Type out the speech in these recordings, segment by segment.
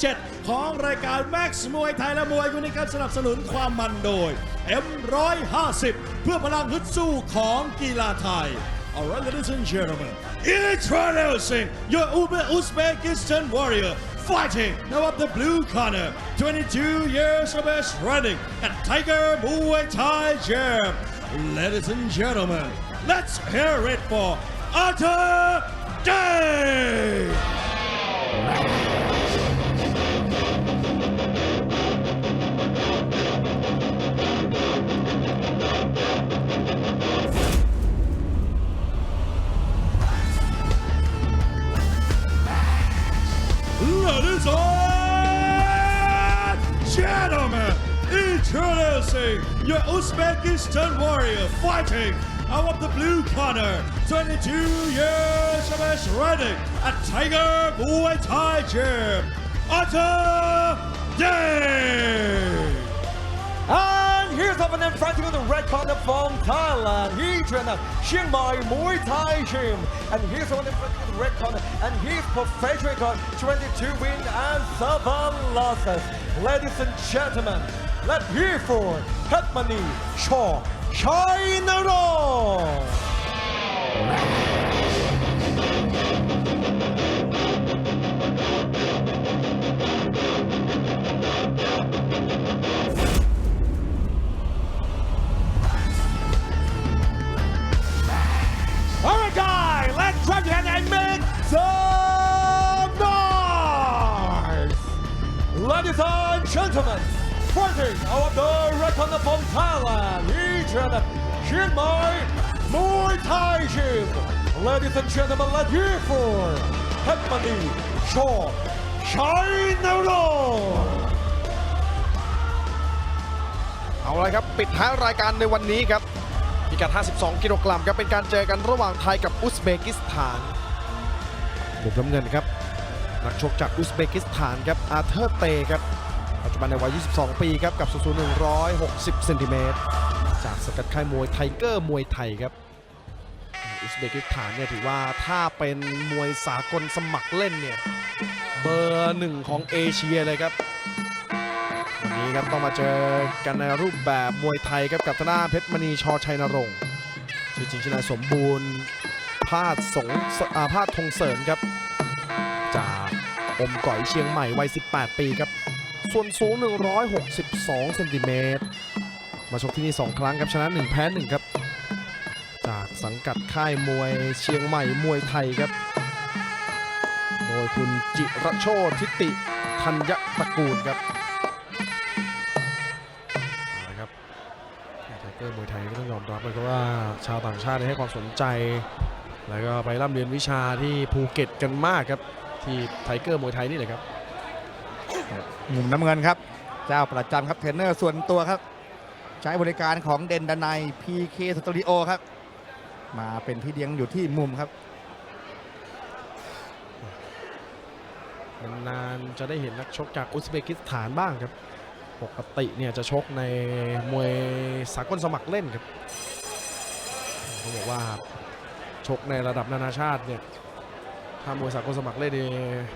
7 ของรายการ Max มวยไทยและมวยคู่นี้ครับสนับสนุนความมันโดย M150 เพื่อพลังฮึดสู้ของกีฬาไทย Alright, ladies and gentlemen, introducing your Ube- Uzbekistan warrior fighting now up the blue corner, 22 years of age running and Tiger Muay Thai Jam. Ladies and gentlemen, let's hear it for Arthur Day. Uzbekistan warrior fighting out of the blue corner, 22 years of age running at Tiger Muay Thai Gym, Arthur Day. And here's up and then fighting on the red corner from Thailand. He trained at Chiang Mai Muay Thai Gym. And here's up and then fighting on the red corner. And he's professional record 22 wins and 7 losses. Ladies and gentlemen, และพี่โฟนเพชรมณีชอชัยนรงค์อารกายและทรัพย์แห่งไอเมนเซอร์ไนส์ Ladies and gentlemen fighting out of the red corner from Thailand, each and Chiang Mai Muay Thai Gym. Ladies and gentlemen, let's hear for Hetmani Shaw China Roll. เอาละครับ ปิดท้ายรายการในวันนี้ครับพิกัด 52 กิโลกรัมครับ เป็นการเจอกันระหว่างไทยกับอุซเบกิสถานมุมน้ำเงินครับ นักชกจากอุซเบกิสถานครับ อาเธอร์เตครับ ปัจจุบันในวัย 22 ปีครับกับสูงสูง160 เซนติเมตรจากสกัดค่ายมวยไทเกอร์มวยไทยครับอุซเบกิสถานเนี่ยถือว่าถ้าเป็นมวยสากลสมัครเล่นเนี่ยเบอร์หนึ่งของเอเชียเลยครับวันนี้ครับต้องมาเจอกันในรูปแบบมวยไทยครับกับทางด้าเพชรมณีชอชัยนรงค์ชื่อจริงชื่อนายสมบูรณ์พาดสงอาพาดธงเสริมครับ จากอมก่อยเชียงใหม่วัย 18 ปีครับ ส่วนสูง 162เซนติเมตรมาชกที่นี่ 2 ครั้งครับชนะ 1 แพ้ 1 ครับ จากสังกัดค่ายมวยเชียงใหม่มวยไทยครับ โดยคุณจิระโชติทิติธัญตระกูลครับเอาละครับไทเกอร์มวยไทยก็ต้องยอมรับเลยครับว่าชาวต่างชาติให้ความสนใจ แล้วก็ไปร่ำเรียนวิชาที่ภูเก็ตกันมากครับ ที่ไทเกอร์มวยไทยนี่แหละครับ มุมน้ำเงินครับ เจ้าประจำครับเทรนเนอร์ส่วนตัวครับ ใช้บริการของเดนดานาย PK Studio ครับ มาเป็นพี่เลี้ยงอยู่ที่มุมครับนานๆจะได้เห็นนักชกจากอุซเบกิสถานบ้างครับ ปกติเนี่ยจะชกในมวยสากลสมัครเล่นครับเขาบอกว่าชกในระดับนานาชาติเนี่ยถ้ามวยสากลสมัครเล่นดี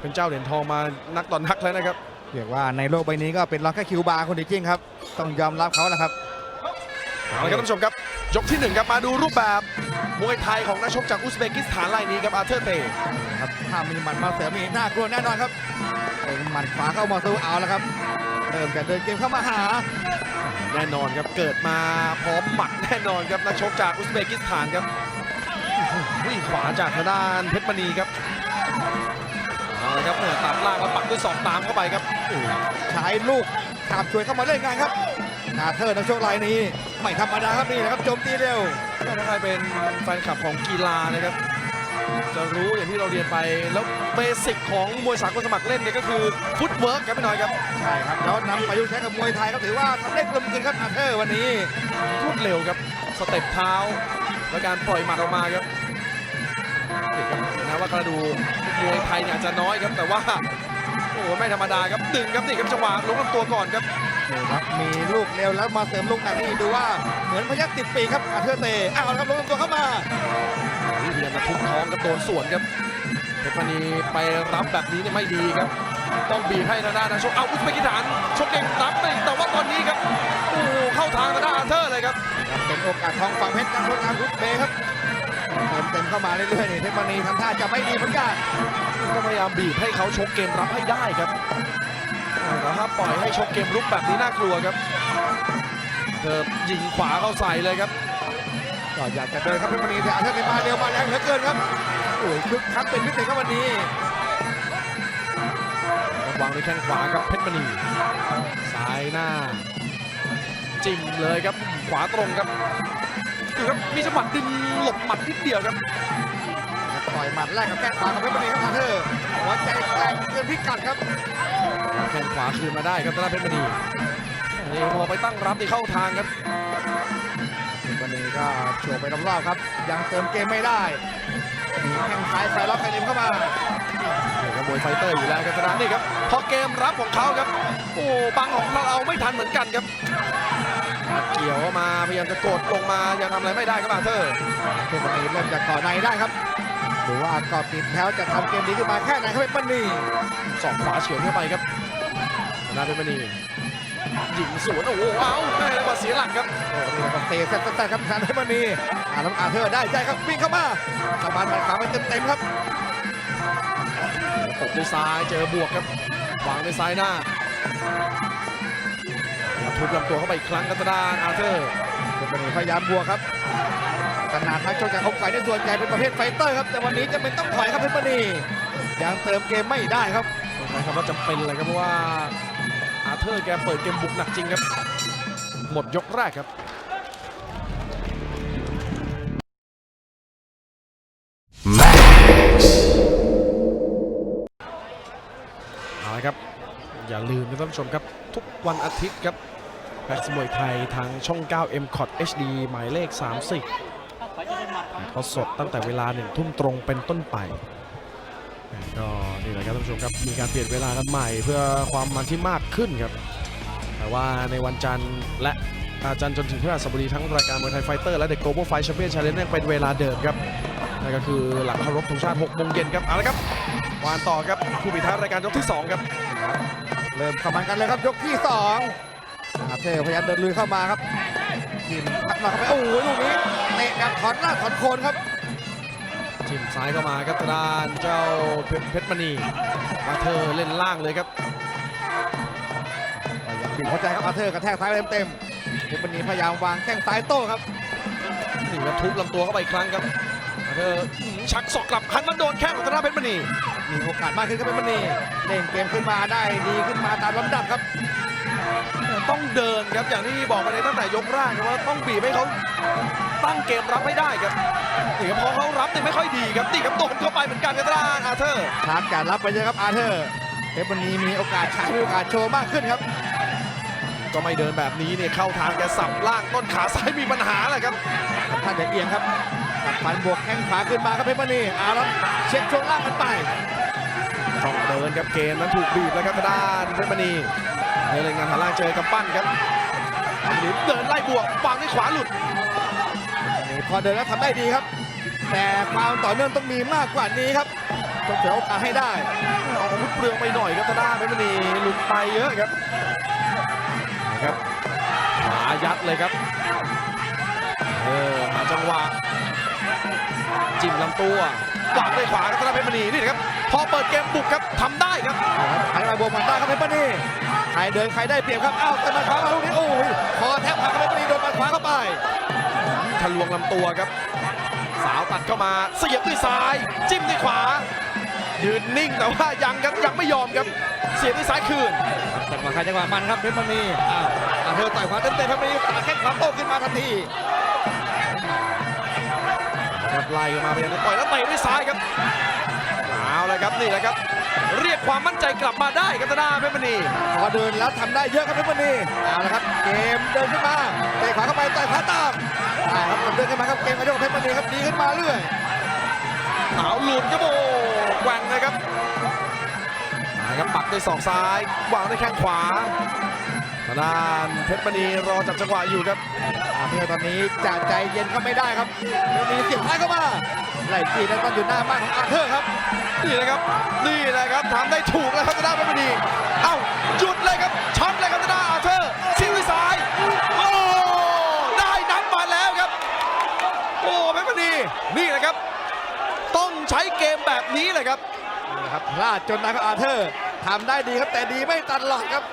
เป็นเจ้าเหรียญทองมานักต่อนนักแล้วนะครับ เรียกว่าในโลกใบนี้ก็เป็นรองแค่คิวบาร์คนเดียวจริงครับ ต้องยอมรับเขาแหละครับ เอาละครับท่านผู้ชมครับ ยกที่หนึ่งครับมาดูรูปแบบมวยไทยของนักชกจากอุซเบกิสถานรายนี้ครับอาเธอร์เตครับถ้ามีหมัดมาเสริมนี่น่ากลัวแน่นอนครับเป็นหมัดขวาเข้ามาสู้เอาแล้วครับเริ่มจะเดินเกมเข้ามาหา แน่นอนครับเกิดมาพร้อมหมัดแน่นอนครับนักชกจากอุซเบกิสถานครับวิ่งขวาจากทางด้านเพชรมณีครับ เอาละครับเนี่ยตัดล่างแล้วปักด้วยศอกตามเข้าไปครับใช้ลูกขับช่วยเข้ามาเล่นงานครับ นาเธอร์นักโชครายนี้ ไม่ธรรมดาครับนี่แหละครับโจมตีเร็วถ้าใครเป็นแฟนคลับของกีฬานะครับ จะรู้อย่างที่เราเรียนไปแล้วเบสิกของมวยสากลสมัครเล่นเนี่ยก็คือฟุตเวิร์กครับพี่น้อยครับใช่ครับแล้วนำประยุกต์ใช้กับมวยไทยครับถือว่าทำได้กลมกลืนครับอาเธอร์วันนี้รวดเร็วครับสเต็ปเท้าและการปล่อยหมัดออกมาครับเห็นครับถึงแม้ว่ากระดูก มวยไทยเนี่ยอาจจะน้อยครับแต่ว่าโอ้อ้โหไม่ธรรมดาครับดึงครับนี่ครับจังหวะลงลำตัวก่อนครับนี่ครับมีลูกเร็วแล้วมาเสริมลูกหนักนี่ดูว่าเหมือนพยักติดปีกครับอาเธอร์เตเอาละครับลงตัวเข้ามาพยายามจะทุบท้องกับโดนสวนครับเพชรมณีไปรับแบบนี้เนี่ยไม่ดีครับ ต้องบีบให้ทางด้านนักชกเอาอุซเบกิสถานชกเก่งรับไปแต่ว่าตอนนี้ครับโอ้โหเข้าทางทางด้านอาร์เธอร์เลยครับครับ เป็นโอกาสทองฝั่งเพชรการทดทางรุดเบย์ครับ เติมเต็มเข้ามาเรื่อยๆนี่เทพมณีทำท่าจะไม่ดีเหมือนกันก็พยายามบีบให้เขาชกเกมรับให้ได้ครับแต่ถ้าปล่อยให้ชกเกมรุกแบบนี้น่ากลัวครับเธอยิงขวาเข้าใส่เลยครับก็อยากจะเดินครับเพชรมณีแต่อาเธอร์เตมาเร็วมาแรงเหลือเกินครับโอ้ยคึกคักเป็นพิเศษครับวันนี้วางด้วยแข้งขวาครับเพชรมณีซ้ายหน้า จิ้มเลยครับขวาตรงครับ ดูครับมีจังหวะดึงหลบหมัดนิดเดียวครับต่อยหมัดแรกกับแข้งขวากับเพชรมณีครับอาเธอร์หัวใจแกร่งเกินพิกัดครับแข้งขวาคืนมาได้ครับธนาเพชรมณีนี่พอไปตั้งรับนี่เข้าทางครับเพชรมณีก็โฉบไปรอบๆครับ ยังเติมเกมไม่ได้มีแข้งซ้ายไฟล็อกไฟเล็มเข้ามานี่ครับมวยไฟเตอร์อยู่แล้วครับธนานี่ครับพอเกมรับของเขาครับ โอ้บังของเราเอาไม่ทันเหมือนกันครับ เกี่ยวเข้ามาพยายามจะกดลงมายังทำอะไรไม่ได้ครับอาเธอร์เพชรมณีเริ่มจากก่อในได้ครับดูว่าก่อติดแล้วจะทำเกมดีขึ้นมาแค่ไหนครับเพชรมณีสองขวาเฉือนเข้าไปครับธนาเพชรมณียิงสวนโอ้โหเอาแม่แล้วก็เสียหลักครับโอ้นี่ครับเตะแซ่บๆครับทางเพชรมณีอ่าน้ำอาเธอร์ได้ใจครับวิ่งเข้ามาสะบานหมัดขวาไปเต็มๆครับตบด้วยซ้ายเจอบวกครับวางด้วยซ้ายหน้า ทุบลำตัวเข้าไปอีกครั้งกัตดานอาร์เธอร์เพชรมณีพยายามบวกครับขนาดนักชกจากฮกไก่ในส่วนใหญ่เป็นประเภทไฟเตอร์ครับแต่วันนี้จะเป็นต้องถอยครับเพชรมณียังเติมเกมไม่ได้ครับใช้คำว่าจำเป็นเลยครับเพราะว่าอาร์เธอร์แกเปิดเกมบุกหนักจริงครับ หมดยกแรกครับเอาละครับ อย่าลืมนะท่านผู้ชมครับ ทุกวันอาทิตย์ครับแพ็กสมวยไทยทางช่อง 9 m c o t HD หมายเลข 30ทอดสดตั้งแต่เวลาหนึ่งทุ่มตรงเป็นต้นไปก็นี่แหละครับท่านผู้ชมครับ มีการเปลี่ยนเวลากันใหม่เพื่อความมันที่มากขึ้นครับ แต่ว่าในวันจันทร์และอาจันทร์จนถึงพฤหัสบดีทั้งรายการมวยไทยไฟเตอร์และเด็กโกลบอลไฟแชมเปี้ยนชาเลนจ์เป็นเวลาเดิมครับนั่นก็คือหลังเคารพธงชาติ6โมงเย็นครับเอาละครับวานต่อครับผู้ปิดท้ายรายการยกที่ 2 ครับ เริ่มเข้ามันกันเลยครับยกที่ส องอาเธอร์พยายามเดินลุยเข้ามาครับทีมพัดมาเข้าไปโอ้โหลูกนี้เตะแบบถอนหน้าถอนโคนครับจิ้มซ้ายเข้ามาครับทางด้านเจ้าเพชรเพชรมณีมาเธอเล่นล่างเลยครับบีบหัวใจครับอาเธอร์กระแทกซ้ายเต็มๆเพชรมณีพยายามวางแข้งซ้ายโต้ครับนี่ครับทุบลำตัวเข้าไปอีกครั้งครับมาเธออื้อหือชักศอกกลับหันมาโดนแข้งของทางด้านเพชรมณีมีโอกาสมากขึ้นครับเพชรมณีเล่นเกมขึ้นมาได้ดีขึ้นมาตามลำดับครับ ต้องเดินครับอย่างที่บอกไปในตั้งแต่ยกแรกครับว่าต้องบีบให้เขาตั้งเกมรับให้ได้ครับนี่ครับพอเขารับเนี่ยไม่ค่อยดีครับนี่ครับโดนเข้าไปเหมือนกันครับทางด้านอาเธอร์ชาร์จการรับไปเยอะครับอาเธอร์เพชรมณีมีโอกาสใช้มีโอกาสโชว์มากขึ้นครับก็ไม่เดินแบบนี้เนี่ยเข้าทางแกสับล่างต้นขาซ้ายมีปัญหาแหละครับท่านจะเอียงครับกัดฟันบวกแข้งขวาขึ้นมาครับเพชรมณีเอาแล้วเช็คช่วงล่างกันไปต้องเดินครับเกมนั้นถูกบีบแล้วครับทางด้านเพชรมณี ในรายงานฐานล่างเจอกับปั้นครับหรือเดินไล่บวกวางด้วยขวาหลุดนี่พอเดินแล้วทำได้ดีครับ แต่ความต่อเนื่องต้องมีมากกว่านี้ครับต้องเสียโอกาสให้ได้เอาอาวุธเปลืองไปหน่อยครับทางด้านเพชรมณีหลุดไปเยอะครับนะครับขวายัดเลยครับเออหาจังหวะจิ้มลำตัว วางด้วยขวาครับทางด้านเพชรมณีนี่นะครับพอเปิดเกมบุกครับทำได้ครับใครมาบวกหมันได้ครับเพชรมณีใครเดินใครได้เปรียบครับอ้าวแต่มาขวามาลูกนี้โอ้ยคอแทบหักครับเพชรมณีโดนหมาขวาเข้าไปทะลวงลำตัวครับ สาวตัดเข้ามาเสียบด้วยซ้าย จิ้มด้วยขวา ยืนนิ่งแต่ว่ายังครับยังไม่ยอมครับ เสียบด้วยซ้ายคืนจังหวะใครจังหวะมันครับเพชรมณีอ้าวอะเธอต่อยขวาเต็มๆเพชรมณีตาแข้งขวาโต้ขึ้นมาทันที ครับไล่เข้ามาพยายามจะต่อยแล้วเตะด้วยซ้ายครับเอาละครับนี่แหละครับ เรียกความมั่นใจกลับมาได้ครับตาดาเพชรมณีพอเดินแล้วทำได้เยอะครับเพชรมณีเอาละครับ เกมเดินขึ้นมาเตะขวาเข้าไปต่อยขวาตามเอาครับเดินขึ้นมาครับเกมกระโดดเพชรมณีครับดีขึ้นมาเรื่อยขาวหลุดครับโอ้แกว่งเลยครับมาคนะครับปักด้วยศอกซ้ายวางด้วยแข้งขวาทางด้านเพชรมณีรอจับจังหวะอยู่ครับอา เธอร์ตอนนี้จะใจเย็นก็ไม่ได้ครับเดี๋ยวมีเสียบท้ายเข้ามาไล่จีนั้นตอนอยู่หน้าบ้านของอาเธอร์ครับนี่นะครับ นี่แหละครับทำได้ถูกแล้วครับทางด้านเพชรมณีเอ้าหยุดเลยครับช็อตเลยครับทางด้านอาเธอร์ซิงด้วยซ้ายโอ้ได้นับมาแล้วครับ โอ้เพชรมณีนี่แหละครับ ต้องใช้เกมแบบนี้เลยครับครับพลาดจนนะครับอาเธอร์ทำได้ดีครับแต่ดีไม่ตลอดครับ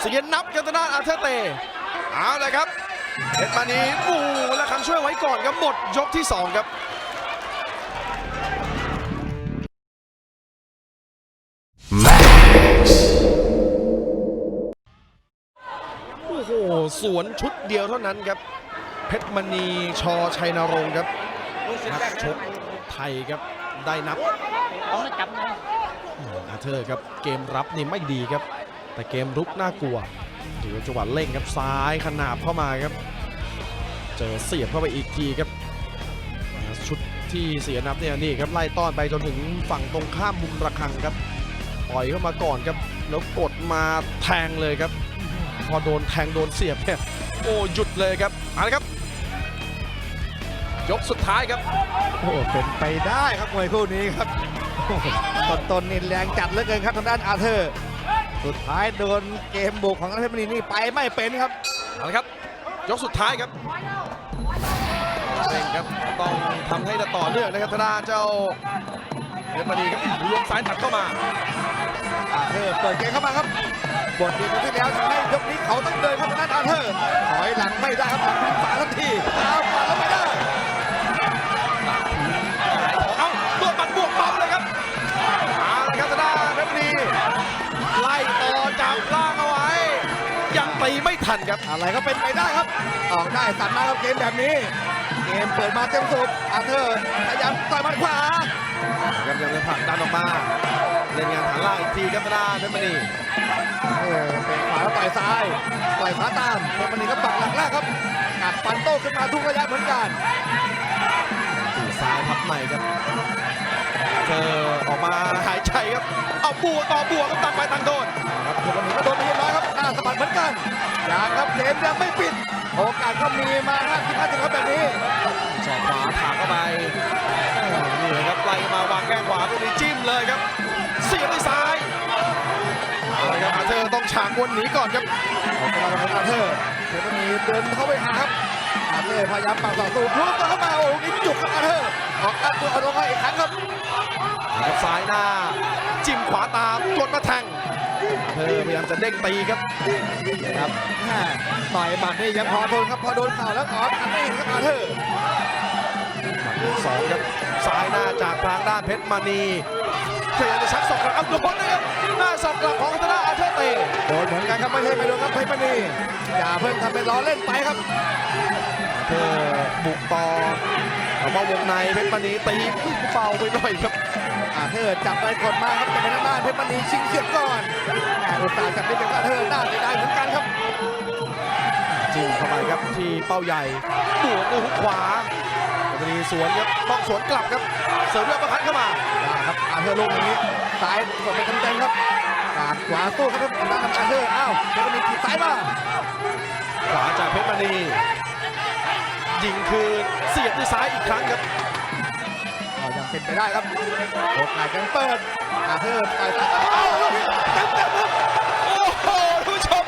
เสียนับกันทางด้านอาเธอร์เตเอาเลยครับ เพชรมณีโอ้แล้วคำช่วยไว้ก่อนครับหมดยกที่สองครับโอ้โหสวนชุดเดียวเท่านั้นครับ เพชรมณีชอชัยนรงค์ครับนักชกไทยครับได้นับอาเธอร์ครับเกมรับนี่ไม่ดีครับ แต่เกมรุกน่ากลัวดูจังหวะเร่งครับซ้ายขนาบเข้ามาครับ เจอเสียบเข้าไปอีกทีครับชุดที่เสียนับเนี่ยนี่ครับไล่ต้อนไปจนถึงฝั่งตรงข้ามมุมระฆังครับปล่อยเข้ามาก่อนครับแล้วกดมาแทงเลยครับ พอโดนแทงโดนเสียบเนี่ยโอ้หยุดเลยครับเอาละครับ ยกสุดท้ายครับโอ้เป็นไปได้ครับมวยคู่นี้ครับต้นต้นนี่แรงจัดเหลือเกินครับทางด้านอาเธอร์ สุดท้ายโดนเกมบุกของเพชรมณีนี่ไปไม่เป็นครับเอาละครับ ยกสุดท้ายครับเร่งครับต้องทำให้ต่อเนื่องนะครับทางด้านเจ้าเพชรมณีครับลวงซ้ายตัดเข้ามาอาเธอร์เปิดเกมเข้ามาครับบทเรียนครั้งที่แล้วทำให้ยกนี้เขาต้องเดินครับทางด้านอาเธอร์ถอยหลังไม่ได้ครับหลังพิงฝาทันทีเอาฝาแล้วไม่ได้ ไม่ทันครับ อะไรก็เป็นไปได้ครับ ออกได้สัตว์มาครับเกมแบบนี้ เกมเปิดมาเต็มสูบอาเธอร์พยายามต่อยหมัดขวาครับยังจะผลักดันออกมาเล่นงานฐานล่างอีกทีครับทางด้านเพชรมณีเออเป็นขวาแล้วต่อยซ้ายต่อยขาตามเพชรมณีก็ปักหลักแรกครับกัดฟันโต้ขึ้นมาทุกระยะเหมือนกันตีซ้ายพับในครับเธอออกมาหายใจครับ เอาบวกต่อบวกครับต่างไปต่างโดนครับเพชรมณีก็โดนไปเรียบร้อยครับหน้า สะบัดเหมือนกันอย่างครับเกมยังไม่ปิด โอกาสก็มีมา50 50ครับแบบนี้สอกขวาถากเข้าไปนี่เลยครับไล่มาวางแข้งขวาตรงนี้จิ้มเลยครับ เสียบด้วยซ้ายเอาละครับอาเธอร์ต้องฉากวนหนีก่อนครับออกมาของอาเธอร์เพชรมณีเดินเข้าไปหาครับอาเธอร์พยายามปักต่อสู้ลุกเข้ามาโอ้โหนี่จุกครับอาเธอร์ออกการตัวเอาลงมาอีกครั้งครับนะครับซ้ายหน้า จิ้มขวาตามกดมาแทง เธอพยายามจะเด้งตีครับครับแม่ต่อยหมัดนี่ยังพอทนครับพอโดนเข่าแล้วออกกันไม่เห็นครับอาเธอร์หมัดที่สองครับซ้ายหน้าจากทางด้านเพชรมณีพยายามจะชักศอกกลับเอาโดนนะครับหน้าศอกกลับของธนาอาเธอร์เตะโดนเหมือนกันครับไม่ใช่ไม่โดนครับเพชรมณีอย่าเพิ่งทำเป็นล้อเล่นไปครับเธอบุกต่อเอามาวงในเพชรมณีตีเฝ้าไปหน่อยครับอา เธอร์จับไปกดมาครับแต่เป็นทางด้านเพชรมณีชิงเสียบก่อนแอบอุตส่าห์จับเป็นอาเธอร์น่าเสียดายเหมือนกันครับจิ้มเข้าไปครับที่เป้าใหญ่บวกด้วยฮุกขวาเพชรมณีสวนครับต้องสวนกลับครับ เสริมด้วยประคัดเข้ามาได้ครับอาเธอร์ลงอย่างนี้ซ้ายกดไปเต็มๆครับกาดขวาสู้ครับทางด้านอาเธอร์อ้าวเพชรมณีถีบซ้ายมาขวาจากเพชรมณียิงคืนเสียบด้วยซ้ายอีกครั้งครับก็ยัง เป็นไปได้ครับโอกาสยังเปิดอาเธอร์ต่อยซ้ายอ้าวลูกนี้เต็มๆครับโอ้โหท่านผู้ชม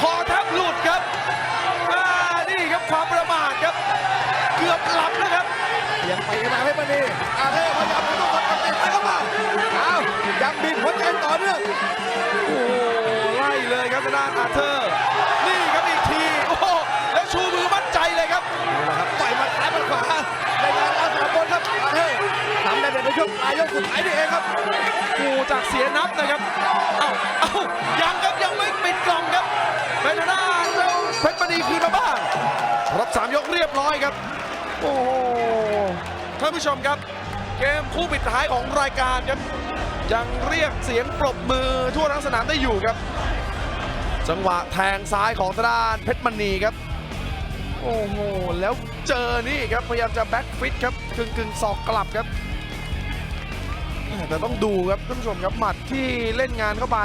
คอแทบหลุดครับอ่านี่ครับความประมาทครับ เกือบหลับนะครับยังไปกันมาเพชรมณีอาเธอร์พยายามจะต้องกดเตะซ้ายเข้ามาอ้าวยังบีบหัวใจต่อเนื่องโอ้โหไล่เลยครับทางด้านอาเธอร์ นี่ครับอีกที โอ้โหแล้วชูมือมั่นใจเลยครับ ทำได้ในช่วงปลายยกสุดท้ายนี่เองครับโอ้จากเสียนับนะครับเอ้าเอ้ายังครับยังไม่ปิดกล่องครับเป็นทางด้านเจ้าเพชรมณีคืนมาบ้างรับสามยกเรียบร้อยครับ โอ้โหท่านผู้ชมครับ เกมคู่ปิดท้ายของรายการครับยังเรียกเสียงปรบมือทั่วทั้งสนามได้อยู่ครับ จังหวะแทงซ้ายของทางด้านเพชรมณีครับ โอ้โห แล้วเจอนี่ครับ พยายามจะแบ็กฟิตครับกึ่งกึ่งศอกกลับครับ แต่ต้องดูครับท่านผู้ชมครับหมัดที่เล่นงานเข้าไป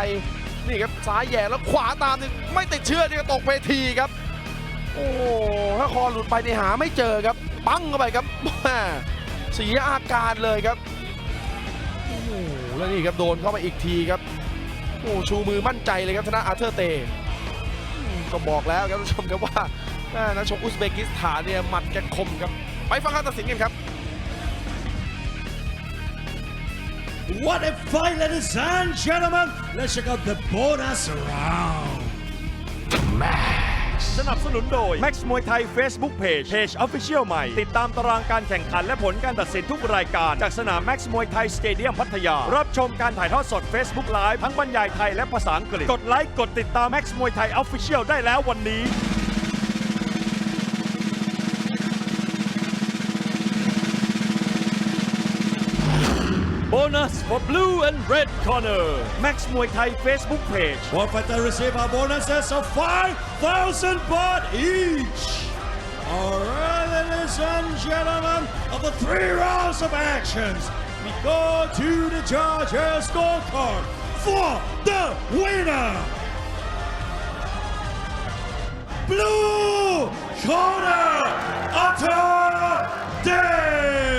นี่ครับซ้ายแย่แล้วขวาตามนี่ไม่ติดเชื้อนี่ก็ตกเวทีครับ โอ้หถ้าคอหลุดไปในหาไม่เจอครับ ปั้งเข้าไปครับเสียอาการเลยครับโอ้แล้วนี่ครับโดนเข้าไปอีกทีครับโอ้ชูมือมั่นใจเลยครับชนะอาร์เธอร์เตก็บอกแล้วครับท่านผู้ชมครับว่านักชกอุซเบกิสถานเนี่ยหมัดแกคมครับ ไปฟังการตัดสินกันครับ What a fight, ladies and gentlemen! Let's check out the bonus round. สนับสนุนโดย Max มวยไทย Facebook Page Page Official ใหม่ ติดตามตารางการแข่งขันและผลการตัดสินทุกรายการ จากสนาม Max มวยไทยสเตเดียมพัทยา รับชมการถ่ายทอดสด Facebook Live ทั้งบรรยายไทยและภาษาอังกฤษ กดไลค์ กดติดตาม Max มวยไทย Official ได้แล้ววันนี้ bonus for blue and red corner. Max Muay Thai Facebook page. One fighter receive our bonuses of 5,000 baht each. All right, ladies and gentlemen, of the three rounds of actions, we go to the judges' scorecard for the winner. Blue corner, Atta Day.